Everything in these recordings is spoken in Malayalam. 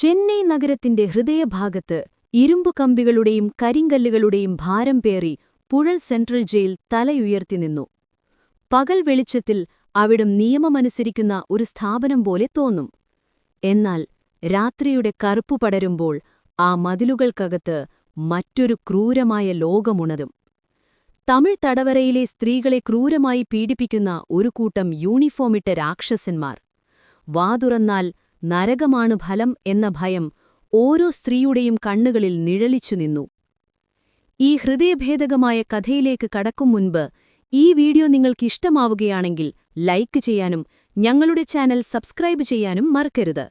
ചെന്നൈ നഗരത്തിന്റെ ഹൃദയഭാഗത്ത് ഇരുമ്പു കമ്പികളുടെയും കരിങ്കല്ലുകളുടെയും ഭാരം പേറി പുഴൽ സെൻട്രൽ ജയിൽ തലയുയർത്തി നിന്നു. പകൽ വെളിച്ചത്തിൽ അവിടം നിയമമനുസരിക്കുന്ന ഒരു സ്ഥാപനം പോലെ തോന്നും. എന്നാൽ രാത്രിയുടെ കറുപ്പു പടരുമ്പോൾ ആ മതിലുകൾക്കകത്ത് മറ്റൊരു ക്രൂരമായ ലോകമുണരും. തമിഴ് തടവരയിലെ സ്ത്രീകളെ ക്രൂരമായി പീഡിപ്പിക്കുന്ന ഒരു കൂട്ടം യൂണിഫോമിട്ട രാക്ഷസന്മാർ. വാതുറന്നാൽ നരകമാണു ഫലം എന്ന ഭയം ഓരോ സ്ത്രീയുടെയും കണ്ണുകളിൽ നിഴലിച്ചു നിന്നു. ഈ ഹൃദയഭേദകമായ കഥയിലേക്ക് കടക്കും മുൻപ് ഈ വീഡിയോ നിങ്ങൾക്ക് ഇഷ്ടമാവുകയാണെങ്കിൽ ലൈക്ക് ചെയ്യാനും ഞങ്ങളുടെ ചാനൽ സബ്സ്ക്രൈബ് ചെയ്യാനും മറക്കരുത്.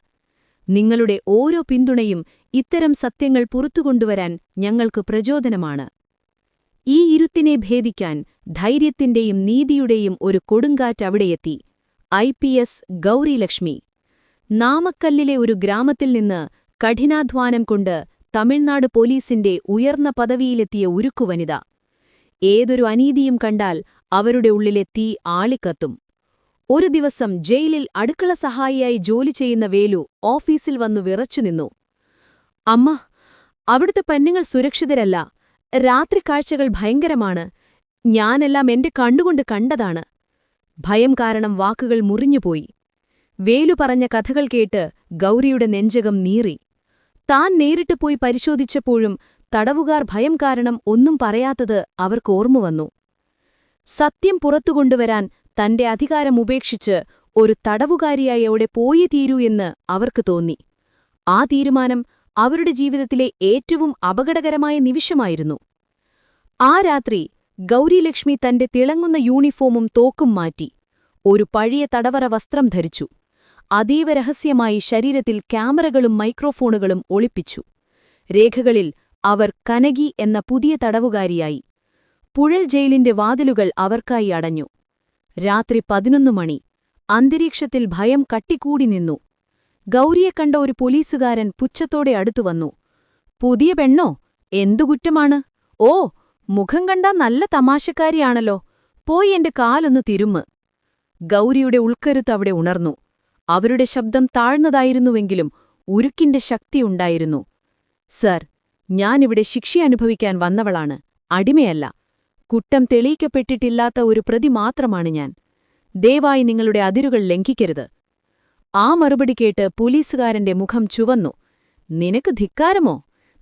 നിങ്ങളുടെ ഓരോ പിന്തുണയും ഇത്തരം സത്യങ്ങൾ പുറത്തുകൊണ്ടുവരാൻ ഞങ്ങൾക്ക് പ്രചോദനമാണ്. ഈ ഇരുത്തിനെ ഭേദിക്കാൻ ധൈര്യത്തിന്റെയും നീതിയുടെയും ഒരു കൊടുങ്കാറ്റവിടെയെത്തി ഐ പി എസ് ഗൗരിലക്ഷ്മി. നാമക്കല്ലിലെ ഒരു ഗ്രാമത്തിൽ നിന്ന് കഠിനാധ്വാനം കൊണ്ട് തമിഴ്നാട് പോലീസിന്റെ ഉയർന്ന പദവിയിലെത്തിയ ഉരുക്കുവനിത ഏതൊരു അനീതിയും കണ്ടാൽ അവരുടെ ഉള്ളിലെ തീ ആളിക്കത്തും. ഒരു ദിവസം ജയിലിൽ അടുക്കള സഹായിയായി ജോലി ചെയ്യുന്ന വേലു ഓഫീസിൽ വന്നു വിറച്ചുനിന്നു അമ്മ അവിടുത്തെ പെണ്ണുങ്ങൾ സുരക്ഷിതരല്ല. രാത്രി കാഴ്ചകൾ ഭയങ്കരമാണ്. ഞാനെല്ലാം എന്റെ കണ്ണുകൊണ്ട് കണ്ടതാണ്. ഭയം കാരണം വാക്കുകൾ മുറിഞ്ഞുപോയി. വേലു പറഞ്ഞ കഥകൾ കേട്ട് ഗൗരിയുടെ നെഞ്ചകം നീറി. താൻ നേരിട്ട് പോയി പരിശോധിച്ചപ്പോഴും തടവുകാർ ഭയം കാരണം ഒന്നും പറയാത്തത് അവർക്ക് ഓർമ്മ വന്നു. സത്യം പുറത്തുകൊണ്ടുവരാൻ തന്റെ അധികാരം ഉപേക്ഷിച്ച് ഒരു തടവുകാരിയായി അവിടെ പോയി തീരൂ എന്ന് അവർക്ക് തോന്നി. ആ തീരുമാനം അവരുടെ ജീവിതത്തിലെ ഏറ്റവും അപകടകരമായ നിമിഷമായിരുന്നു. ആ രാത്രി ഗൗരിലക്ഷ്മി തന്റെ തിളങ്ങുന്ന യൂണിഫോമും തോക്കും മാറ്റി. ഒരു പഴയ തടവറ വസ്ത്രം ധരിച്ചു. അതീവ രഹസ്യമായി ശരീരത്തിൽ ക്യാമറകളും മൈക്രോഫോണുകളും ഒളിപ്പിച്ചു. രേഖകളിൽ അവർ കനകി എന്ന പുതിയ തടവുകാരിയായി. പുഴൽ ജയിലിന്റെ വാതിലുകൾ അവർക്കായി അടഞ്ഞു. രാത്രി പതിനൊന്നു മണി. അന്തരീക്ഷത്തിൽ ഭയം കട്ടിക്കൂടി നിന്നു. ഗൗരിയെ കണ്ട ഒരു പോലീസുകാരൻ പുച്ഛത്തോടെ അടുത്തുവന്നു പുതിയ പെണ്ണോ? എന്തു കുറ്റമാണ്? ഓ മുഖം കണ്ടാ നല്ല തമാശക്കാരിയാണല്ലോ. പോയി എന്റെ കാലൊന്ന് തിരുമ്മ്. ഗൗരിയുടെ ഉൾക്കരുത്ത് അവിടെ ഉണർന്നു. അവരുടെ ശബ്ദം താഴ്ന്നതായിരുന്നുവെങ്കിലും ഉരുക്കിന്റെ ശക്തിയുണ്ടായിരുന്നു സർ ഞാനിവിടെ ശിക്ഷ അനുഭവിക്കാൻ വന്നവളാണ്. അടിമയല്ല. കുറ്റം തെളിയിക്കപ്പെട്ടിട്ടില്ലാത്ത ഒരു പ്രതി മാത്രമാണ് ഞാൻ. ദയവായി നിങ്ങളുടെ അതിരുകൾ ലംഘിക്കരുത്. ആ മറുപടി കേട്ട് പോലീസുകാരന്റെ മുഖം ചുവന്നു. നിനക്ക് ധിക്കാരമോ?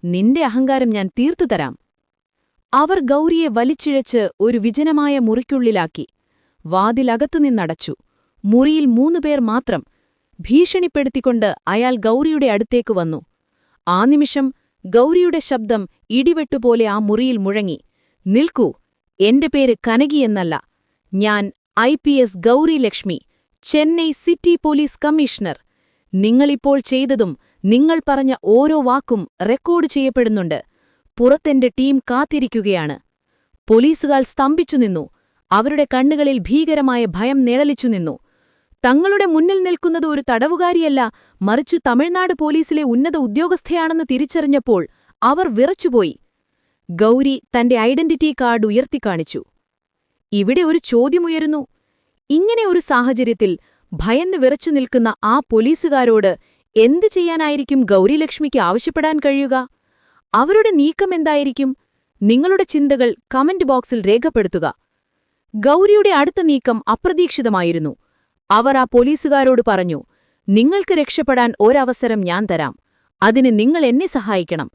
നിന്റെ അഹങ്കാരം ഞാൻ തീർത്തുതരാം അവർ ഗൗരിയെ വലിച്ചിഴച്ച് ഒരു വിജനമായ മുറിക്കുള്ളിലാക്കി. വാതിലകത്തുനിന്നടച്ചു. മുറിയിൽ മൂന്നുപേർ മാത്രം ഭീഷണിപ്പെടുത്തിക്കൊണ്ട് അയാൾ ഗൗരിയുടെ അടുത്തേക്ക് വന്നു. ആ നിമിഷം ഗൗരിയുടെ ശബ്ദം ഇടിവെട്ടുപോലെ ആ മുറിയിൽ മുഴങ്ങി. നിൽക്കൂ എന്റെ പേര് കനകിയെന്നല്ല ഞാൻ I P S Gauri Lakshmi Chennai city police commissioner. നിങ്ങളിപ്പോൾ ചെയ്തതും നിങ്ങൾ പറഞ്ഞ ഓരോ വാക്കും റെക്കോർഡ് ചെയ്യപ്പെടുന്നുണ്ട്. പുറത്തെന്റെ ടീം കാത്തിരിക്കുകയാണ്. പോലീസുകാർ സ്തംഭിച്ചു നിന്നു. അവരുടെ കണ്ണുകളിൽ ഭീകരമായ ഭയം നിഴലിച്ചു നിന്നു. തങ്ങളുടെ മുന്നിൽ നിൽക്കുന്നത് ഒരു തടവുകാരിയല്ല മറിച്ച് തമിഴ്നാട് പോലീസിലെ ഉന്നത ഉദ്യോഗസ്ഥയാണെന്ന് തിരിച്ചറിഞ്ഞപ്പോൾ അവർ വിറച്ചുപോയി. ഗൗരി തന്റെ ഐഡന്റിറ്റി കാർഡ് ഉയർത്തിക്കാണിച്ചു ഇവിടെ ഒരു ചോദ്യമുയരുന്നു. ഇങ്ങനെ ഒരു സാഹചര്യത്തിൽ ഭയന്ന് വിറച്ചു നിൽക്കുന്ന ആ പോലീസുകാരോട് എന്തു ചെയ്യാനായിരിക്കും ഗൗരിലക്ഷ്മിക്ക് ആവശ്യപ്പെടാൻ കഴിയുക? അവരുടെ നീക്കം എന്തായിരിക്കും? നിങ്ങളുടെ ചിന്തകൾ കമന്റ് ബോക്സിൽ രേഖപ്പെടുത്തുക. ഗൗരിയുടെ അടുത്ത നീക്കം അപ്രതീക്ഷിതമായിരുന്നു. അവർ ആ പോലീസുകാരോട് പറഞ്ഞു നിങ്ങൾക്ക് രക്ഷപ്പെടാൻ ഒരവസരം ഞാൻ തരാം. അതിന് നിങ്ങൾ എന്നെ സഹായിക്കണം.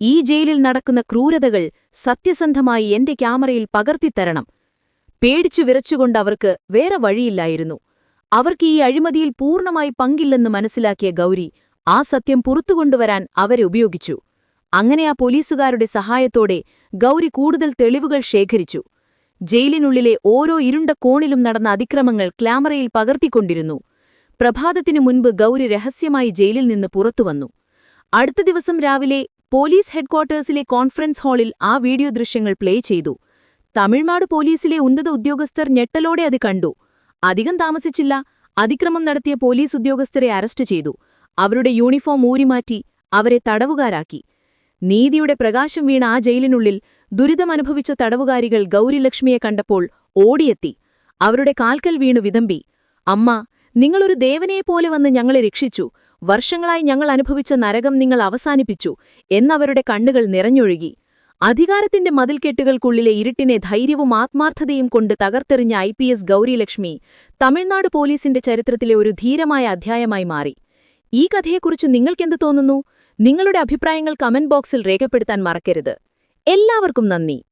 ഈ ജയിലിൽ നടക്കുന്ന ക്രൂരതകൾ സത്യസന്ധമായി എന്റെ ക്യാമറയിൽ പകർത്തിത്തരണം. പേടിച്ചു വിറച്ചുകൊണ്ട് അവർക്ക് വേറെ വഴിയില്ലായിരുന്നു. അവർക്ക് ഈ അഴിമതിയിൽ പൂർണമായി പങ്കില്ലെന്ന് മനസ്സിലാക്കിയ ഗൗരി ആ സത്യം പുറത്തുകൊണ്ടുവരാൻ അവരെ ഉപയോഗിച്ചു. അങ്ങനെ ആ പോലീസുകാരുടെ സഹായത്തോടെ ഗൗരി കൂടുതൽ തെളിവുകൾ ശേഖരിച്ചു. ജയിലിനുള്ളിലെ ഓരോ ഇരുണ്ട കോണിലും നടന്ന അതിക്രമങ്ങൾ ക്ലാമറയിൽ പകർത്തിക്കൊണ്ടിരുന്നു. പ്രഭാതത്തിനു മുൻപ് ഗൗരി രഹസ്യമായി ജയിലിൽ നിന്ന് പുറത്തുവന്നു. അടുത്ത ദിവസം രാവിലെ പോലീസ് ഹെഡ്ക്വാർട്ടേഴ്സിലെ കോൺഫറൻസ് ഹാളിൽ ആ വീഡിയോ ദൃശ്യങ്ങൾ പ്ലേ ചെയ്തു. തമിഴ്നാട് പോലീസിലെ ഉന്നത ഉദ്യോഗസ്ഥർ ഞെട്ടലോടെ അത് കണ്ടു. അധികം താമസിച്ചില്ല. അതിക്രമം നടത്തിയ പോലീസ് ഉദ്യോഗസ്ഥരെ അറസ്റ്റ് ചെയ്തു. അവരുടെ യൂണിഫോം ഊരിമാറ്റി അവരെ തടവുകാരാക്കി. നീതിയുടെ പ്രകാശം വീണ ആ ജയിലിനുള്ളിൽ ദുരിതമനുഭവിച്ച തടവുകാരികൾ ഗൗരിലക്ഷ്മിയെ കണ്ടപ്പോൾ ഓടിയെത്തി. അവരുടെ കാൽക്കൽ വീണു വിതമ്പി. അമ്മ നിങ്ങളൊരു ദേവനെപ്പോലെ വന്ന് ഞങ്ങളെ രക്ഷിച്ചു. വർഷങ്ങളായി ഞങ്ങൾ അനുഭവിച്ച നരകം നിങ്ങൾ അവസാനിപ്പിച്ചു എന്നവരുടെ കണ്ണുകൾ നിറഞ്ഞൊഴുകി. അധികാരത്തിന്റെ മതിൽക്കെട്ടുകൾക്കുള്ളിലെ ഇരുട്ടിനെ ധൈര്യവും ആത്മാർത്ഥതയും കൊണ്ട് തകർത്തെറിഞ്ഞ I P S Gaurilakshmi Tamil Nadu പോലീസിന്റെ ചരിത്രത്തിലെ ഒരു ധീരമായ അധ്യായമായി മാറി. ഈ കഥയെക്കുറിച്ച് നിങ്ങൾക്കെന്ത് തോന്നുന്നു? നിങ്ങളുടെ അഭിപ്രായങ്ങൾ കമന്റ് ബോക്സിൽ രേഖപ്പെടുത്താൻ മറക്കരുത്. എല്ലാവർക്കും നന്ദി.